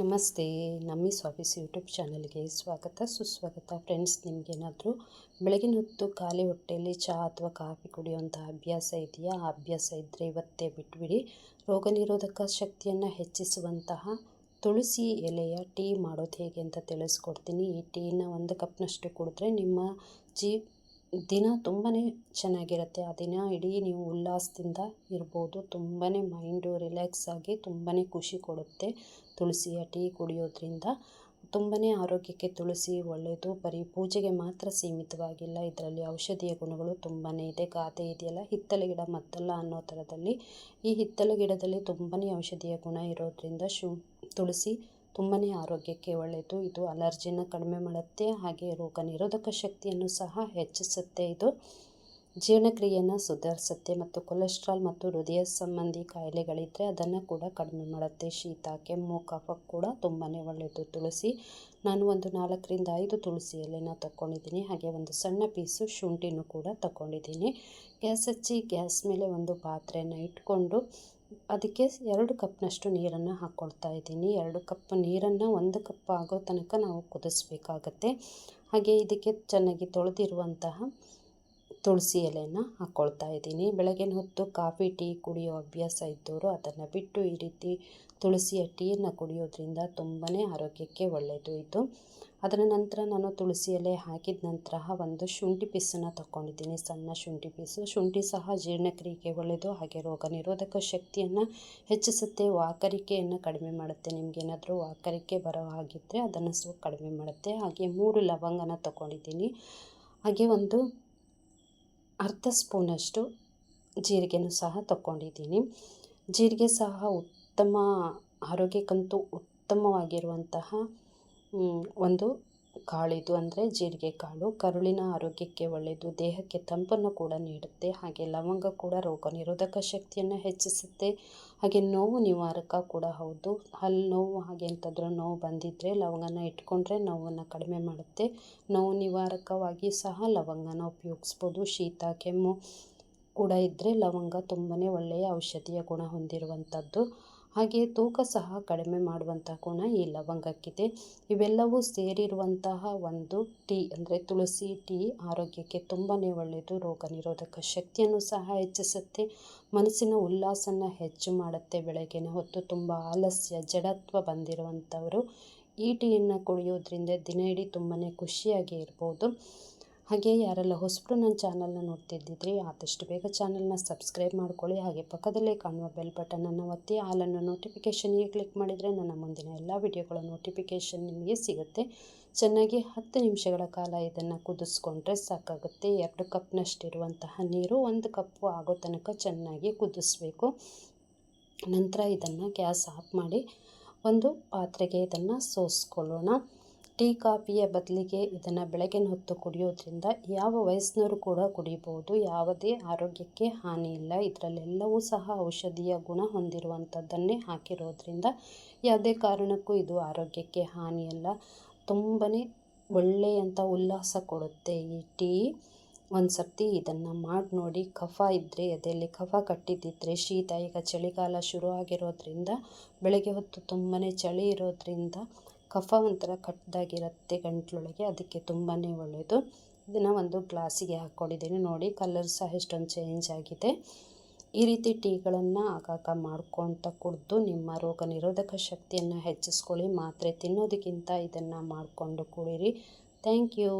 ನಮಸ್ತೆ, ನಮ್ಮಿ office YouTube ಚಾನಲ್ಗೆ ಸ್ವಾಗತ, ಸುಸ್ವಾಗತ. ಫ್ರೆಂಡ್ಸ್, ನಿಮಗೇನಾದರೂ ಬೆಳಗಿನ ಹೊತ್ತು ಖಾಲಿ ಹೊಟ್ಟೆಯಲ್ಲಿ ಚಹಾ ಅಥವಾ ಕಾಫಿ ಕುಡಿಯುವಂಥ ಅಭ್ಯಾಸ ಇದೆಯಾ? ಆ ಅಭ್ಯಾಸ ಇದ್ದರೆ ಇವತ್ತೇ ಬಿಟ್ಬಿಡಿ. ರೋಗ ನಿರೋಧಕ ಶಕ್ತಿಯನ್ನು ಹೆಚ್ಚಿಸುವಂತಹ ತುಳಸಿ ಎಲೆಯ ಟೀ ಮಾಡೋದು ಹೇಗೆ ಅಂತ ತಿಳಿಸ್ಕೊಡ್ತೀನಿ. ಈ ಟೀನ ಒಂದು ಕಪ್ನಷ್ಟು ಕುಡಿದ್ರೆ ನಿಮ್ಮ ಜೀ ದಿನ ತುಂಬಾ ಚೆನ್ನಾಗಿರುತ್ತೆ. ಆ ದಿನ ಇಡೀ ನೀವು ಉಲ್ಲಾಸದಿಂದ ಇರ್ಬೋದು. ತುಂಬಾ ಮೈಂಡು ರಿಲ್ಯಾಕ್ಸ್ ಆಗಿ ತುಂಬಾ ಖುಷಿ ಕೊಡುತ್ತೆ. ತುಳಸಿಯ ಟೀ ಕುಡಿಯೋದ್ರಿಂದ. ತುಂಬಾ ಆರೋಗ್ಯಕ್ಕೆ ತುಳಸಿ ಒಳ್ಳೆಯದು ಬರೀ ಪೂಜೆಗೆ ಮಾತ್ರ ಸೀಮಿತವಾಗಿಲ್ಲ. ಇದರಲ್ಲಿ ಔಷಧೀಯ ಗುಣಗಳು ತುಂಬಾ ಇದೆ. ಗಾದೆ ಇದೆಯಲ್ಲ, ಹಿತ್ತಲೆ ಗಿಡ ಮತ್ತಲ್ಲ ಅನ್ನೋ ಥರದಲ್ಲಿ. ಈ ಹಿತ್ತಲ ಗಿಡದಲ್ಲಿ ತುಂಬಾ ಔಷಧೀಯ ಗುಣ ಇರೋದ್ರಿಂದ ಶು, ತುಳಸಿ ತುಂಬಾ ಆರೋಗ್ಯಕ್ಕೆ ಒಳ್ಳೆಯದು ಇದು ಅಲರ್ಜಿನ ಕಡಿಮೆ ಮಾಡುತ್ತೆ, ಹಾಗೆ ರೋಗ ನಿರೋಧಕ ಶಕ್ತಿಯನ್ನು ಸಹ ಹೆಚ್ಚಿಸುತ್ತೆ ಇದು. ಜೀರ್ಣಕ್ರಿಯೆಯನ್ನು ಸುಧಾರಿಸುತ್ತೆ ಮತ್ತು ಕೊಲೆಸ್ಟ್ರಾಲ್ ಮತ್ತು ಹೃದಯ ಸಂಬಂಧಿ ಕಾಯಿಲೆಗಳಿದ್ದರೆ ಅದನ್ನು ಕೂಡ ಕಡಿಮೆ ಮಾಡುತ್ತೆ. ಶೀತ, ಕೆಮ್ಮು, ಕಫ ಕೂಡ ತುಂಬಾ ಒಳ್ಳೆಯದು ತುಳಸಿ, ನಾನು ಒಂದು ನಾಲ್ಕರಿಂದ ಐದು ತುಳಸಿ ಎಲೆನ ತಗೊಂಡಿದ್ದೀನಿ ಹಾಗೆ ಒಂದು ಸಣ್ಣ ಪೀಸು ಶುಂಠಿನೂ ಕೂಡ ತಗೊಂಡಿದ್ದೀನಿ ಗ್ಯಾಸ್ ಹಚ್ಚಿ ಗ್ಯಾಸ್ ಮೇಲೆ ಒಂದು ಪಾತ್ರೆಯನ್ನು ಇಟ್ಕೊಂಡು ಅದಕ್ಕೆ ಎರಡು ಕಪ್ನಷ್ಟು ನೀರನ್ನು ಹಾಕ್ಕೊಳ್ತಾ ಇದ್ದೀನಿ. ಎರಡು ಕಪ್ ನೀರನ್ನು ಒಂದು ಕಪ್ ಆಗೋ ತನಕ ನಾವು ಕುದಿಸ್ಬೇಕಾಗತ್ತೆ. ಹಾಗೆ ಇದಕ್ಕೆ ಚೆನ್ನಾಗಿ ತೊಳೆದಿರುವಂತಹ ತುಳಸಿ ಎಲೆಯನ್ನು ಹಾಕ್ಕೊಳ್ತಾ ಇದ್ದೀನಿ. ಬೆಳಗಿನ ಹೊತ್ತು ಕಾಫಿ, ಟೀ ಕುಡಿಯೋ ಅಭ್ಯಾಸ ಇದ್ದವರು ಅದನ್ನು ಬಿಟ್ಟು ಈ ರೀತಿ ತುಳಸಿಯ ಟೀಯನ್ನು ಕುಡಿಯೋದ್ರಿಂದ ತುಂಬಾ ಆರೋಗ್ಯಕ್ಕೆ ಒಳ್ಳೆಯದು ಇದು. ಅದರ ನಂತರ ನಾನು ತುಳಸಿ ಎಲೆ ಹಾಕಿದ ನಂತರ ಒಂದು ಶುಂಠಿ ಪೀಸನ್ನು ತಗೊಂಡಿದ್ದೀನಿ ಸಣ್ಣ ಶುಂಠಿ ಪೀಸು. ಶುಂಠಿ ಸಹ ಜೀರ್ಣಕ್ರಿಯೆಗೆ ಒಳ್ಳೆಯದು ಹಾಗೆ ರೋಗ ನಿರೋಧಕ ಶಕ್ತಿಯನ್ನು ಹೆಚ್ಚಿಸುತ್ತೆ. ವಾಕರಿಕೆಯನ್ನು ಕಡಿಮೆ ಮಾಡುತ್ತೆ. ನಿಮಗೇನಾದರೂ ವಾಕರಿಕೆ ಬರೋ ಹಾಗಿದ್ದರೆ ಅದನ್ನು ಸಹ ಕಡಿಮೆ ಮಾಡುತ್ತೆ. ಹಾಗೆ ಮೂರು ಲವಂಗನ ತಗೊಂಡಿದ್ದೀನಿ ಹಾಗೆ ಒಂದು ಅರ್ಧ ಸ್ಪೂನಷ್ಟು ಜೀರಿಗೆನೂ ಸಹ ತಗೊಂಡಿದ್ದೀನಿ ಜೀರಿಗೆ ಸಹ ಉತ್ತಮ ಆರೋಗ್ಯಕ್ಕಂತೂ ಉತ್ತಮವಾಗಿರುವಂತಹ ಒಂದು ಕಾಳಿದು ಅಂದರೆ ಜೀರಿಗೆ ಕಾಳು. ಕರುಳಿನ ಆರೋಗ್ಯಕ್ಕೆ ಒಳ್ಳೆಯದು. ದೇಹಕ್ಕೆ ತಂಪನ್ನು ಕೂಡ ನೀಡುತ್ತೆ. ಹಾಗೆ ಲವಂಗ ಕೂಡ ರೋಗ ನಿರೋಧಕ ಶಕ್ತಿಯನ್ನು ಹೆಚ್ಚಿಸುತ್ತೆ. ಹಾಗೆ ನೋವು ನಿವಾರಕ ಕೂಡ ಹೌದು. ಹಲ್ಲು ನೋವು ಹಾಗೆ ಎಂಥದ್ರೂ ನೋವು ಬಂದಿದ್ದರೆ ಲವಂಗನ ಇಟ್ಕೊಂಡ್ರೆ ನೋವನ್ನು ಕಡಿಮೆ ಮಾಡುತ್ತೆ. ನೋವು ನಿವಾರಕವಾಗಿ ಸಹ ಲವಂಗನ ಉಪಯೋಗಿಸ್ಬೋದು. ಶೀತ, ಕೆಮ್ಮು ಕೂಡ ಇದ್ದರೆ ಲವಂಗ ತುಂಬನೇ ಒಳ್ಳೆಯ ಔಷಧೀಯ ಗುಣ ಹೊಂದಿರುವಂಥದ್ದು ಹಾಗೆ ತೂಕ ಸಹ ಕಡಿಮೆ ಮಾಡುವಂಥ ಗುಣ ಈ ಲವಂಗಕ್ಕಿದೆ. ಇವೆಲ್ಲವೂ ಸೇರಿರುವಂತಹ ಒಂದು ಟೀ ಅಂದರೆ ತುಳಸಿ ಟೀ ಆರೋಗ್ಯಕ್ಕೆ ತುಂಬಾ ಒಳ್ಳೆಯದು, ರೋಗ ನಿರೋಧಕ ಶಕ್ತಿಯನ್ನು ಸಹ ಹೆಚ್ಚಿಸುತ್ತೆ, ಮನಸ್ಸಿನ ಉಲ್ಲಾಸನ ಹೆಚ್ಚು ಮಾಡುತ್ತೆ, ಬೆಳಗ್ಗೆನ ಹೊತ್ತು ತುಂಬ ಆಲಸ್ಯ, ಜಡತ್ವ ಬಂದಿರುವಂಥವರು ಈ ಟೀಯನ್ನು ಕುಡಿಯೋದ್ರಿಂದ ದಿನ ಇಡೀ ತುಂಬಾ ಖುಷಿಯಾಗಿ ಇರ್ಬೋದು. ಹಾಗೆ ಯಾರೆಲ್ಲ ಹೊಸಬರು ನನ್ನ ಚಾನಲ್ನ ನೋಡ್ತಿದ್ದಿದ್ರಿ ಆದಷ್ಟು ಬೇಗ ಚಾನಲ್ನ ಸಬ್ಸ್ಕ್ರೈಬ್ ಮಾಡ್ಕೊಳ್ಳಿ. ಹಾಗೆ ಪಕ್ಕದಲ್ಲೇ ಕಾಣುವ ಬೆಲ್ ಬಟನನ್ನು ಒತ್ತಿ ಹಾಲನ್ನು ನೋಟಿಫಿಕೇಷನ್ಗೆ ಕ್ಲಿಕ್ ಮಾಡಿದರೆ ನನ್ನ ಮುಂದಿನ ಎಲ್ಲ ವಿಡಿಯೋಗಳ ನೋಟಿಫಿಕೇಷನ್ ನಿಮಗೆ ಸಿಗುತ್ತೆ. ಚೆನ್ನಾಗಿ ಹತ್ತು ನಿಮಿಷಗಳ ಕಾಲ ಇದನ್ನು ಕುದಿಸ್ಕೊಂಡ್ರೆ ಸಾಕಾಗುತ್ತೆ. ಎರಡು ಕಪ್ನಷ್ಟಿರುವಂತಹ ನೀರು ಒಂದು ಕಪ್ಪು ಆಗೋ ತನಕ ಚೆನ್ನಾಗಿ ಕುದಿಸ್ಬೇಕು. ನಂತರ ಇದನ್ನು ಗ್ಯಾಸ್ ಆಫ್ ಮಾಡಿ ಒಂದು ಪಾತ್ರೆಗೆ ಇದನ್ನು ಸೋಸ್ಕೊಳ್ಳೋಣ. ಟೀ ಕಾಫಿಯ ಬದಲಿಗೆ ಇದನ್ನು ಬೆಳಗಿನ ಹೊತ್ತು ಕುಡಿಯೋದ್ರಿಂದ ಯಾವ ವಯಸ್ಸಿನವರು ಕೂಡ ಕುಡಿಬೋದು. ಯಾವುದೇ ಆರೋಗ್ಯಕ್ಕೆ ಹಾನಿ ಇಲ್ಲ. ಇದರಲ್ಲೆಲ್ಲವೂ ಸಹ ಔಷಧೀಯ ಗುಣ ಹೊಂದಿರುವಂಥದ್ದನ್ನೇ ಹಾಕಿರೋದ್ರಿಂದ ಯಾವುದೇ ಕಾರಣಕ್ಕೂ ಇದು ಆರೋಗ್ಯಕ್ಕೆ ಹಾನಿಯಲ್ಲ ತುಂಬಾ ಒಳ್ಳೆಯಂಥ ಉಲ್ಲಾಸ ಕೊಡುತ್ತೆ ಈ ಟೀ. ಒಂದು ಸರ್ತಿ ಇದನ್ನು ಮಾಡಿ ನೋಡಿ, ಕಫ ಇದ್ದರೆ ಎದೆಯಲ್ಲಿ ಕಫ ಕಟ್ಟಿದ್ದಿದ್ರೆ, ಶೀತ, ಈಗ ಚಳಿಗಾಲ ಶುರು ಆಗಿರೋದ್ರಿಂದ ಬೆಳಗ್ಗೆ ಹೊತ್ತು ತುಂಬಾ ಚಳಿ ಇರೋದ್ರಿಂದ ಕಫ ಒಂಥರ ಕಟ್ಟದಾಗಿರುತ್ತೆ ಗಂಟ್ಲೊಳಗೆ, ಅದಕ್ಕೆ ತುಂಬಾ ಒಳ್ಳೆಯದು ಇದನ್ನು ಒಂದು ಗ್ಲಾಸಿಗೆ ಹಾಕ್ಕೊಂಡಿದ್ದೀನಿ. ನೋಡಿ, ಕಲರ್ ಸಹ ಎಷ್ಟೊಂದು ಚೇಂಜ್ ಆಗಿದೆ. ಈ ರೀತಿ ಟೀಗಳನ್ನು ಆಗಾಗ ಮಾಡ್ಕೊತ ಕುಡಿದು ನಿಮ್ಮ ರೋಗ ನಿರೋಧಕ ಶಕ್ತಿಯನ್ನು ಹೆಚ್ಚಿಸ್ಕೊಳ್ಳಿ. ಮಾತ್ರೆ ತಿನ್ನೋದಕ್ಕಿಂತ ಇದನ್ನು ಮಾಡಿಕೊಂಡು ಕುಡೀರಿ. Thank you.